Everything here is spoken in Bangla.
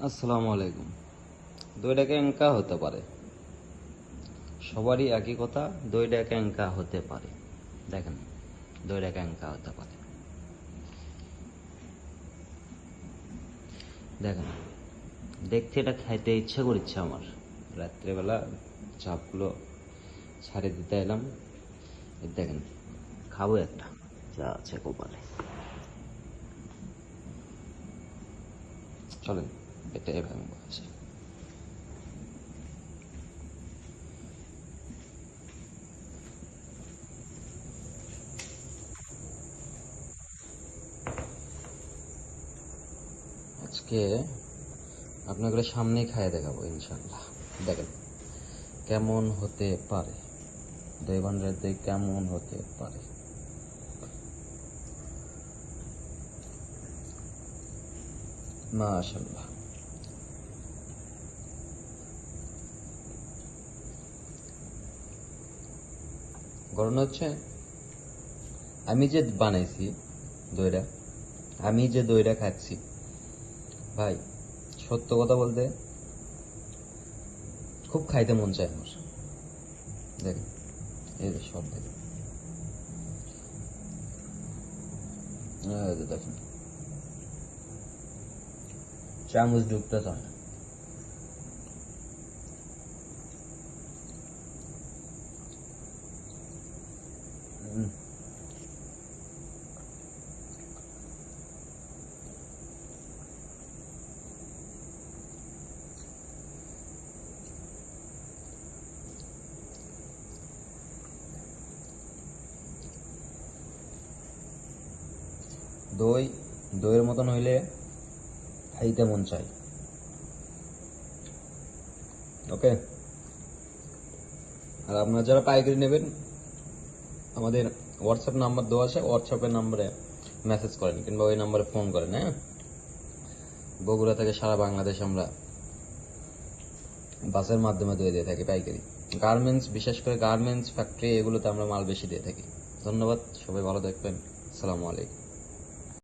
আসসালামু আলাইকুম। দইটা ক্যাঙ্কা হতে পারে। সবারই একই কথা দইটা ক্যাঙ্কা হতে পারে। দেখেন দইটা ক্যাঙ্কা হতে পারে। দেখেন, দেখতে এটা খাইতে ইচ্ছে করছে আমার। রাত্রেবেলা চাপগুলো ছাড়ে দিতে এলাম। দেখেন, খাব একটা। যা আছে কপালে। চলেন। এটা এভাবে বলছি আজকে আপনাকে সামনেই খাইয়ে দেখাবো ইনশাল্লাহ দেখেন, কেমন হতে পারে। দই ভান্ডারের কেমন হতে পারে। মাশাল্লাহ গরম হচ্ছে, আমি যে বানাইছি দইটা আমি যে দইটা খাচ্ছি, ভাই, সত্য কথা বলতে খুব খাইতে মন চায় আমার দেখেন এই যে সব দেখেন, চামচ ঢুকতে চায় না। দই দইয়ের মতন হইলে খাইতে মন চাই ওকে আর আপনারা যারা পাইকারি নেবেন আমাদের হোয়াটসঅ্যাপ নাম্বার দেওয়া আছে হোয়াটসঅ্যাপের নাম্বারে মেসেজ করেন কিংবা ওই নাম্বারে ফোন করেন হ্যাঁ? বগুড়া থেকে সারা বাংলাদেশ আমরা বাসের মাধ্যমে দিয়ে দিয়ে থাকি, পাইকারি। গার্মেন্টস বিশেষ করে গার্মেন্টস ফ্যাক্টরি এগুলোতে আমরা মাল বেশি দিয়ে থাকি। ধন্যবাদ, সবাই ভালো থাকবেন। আসসালামু আলাইকুম।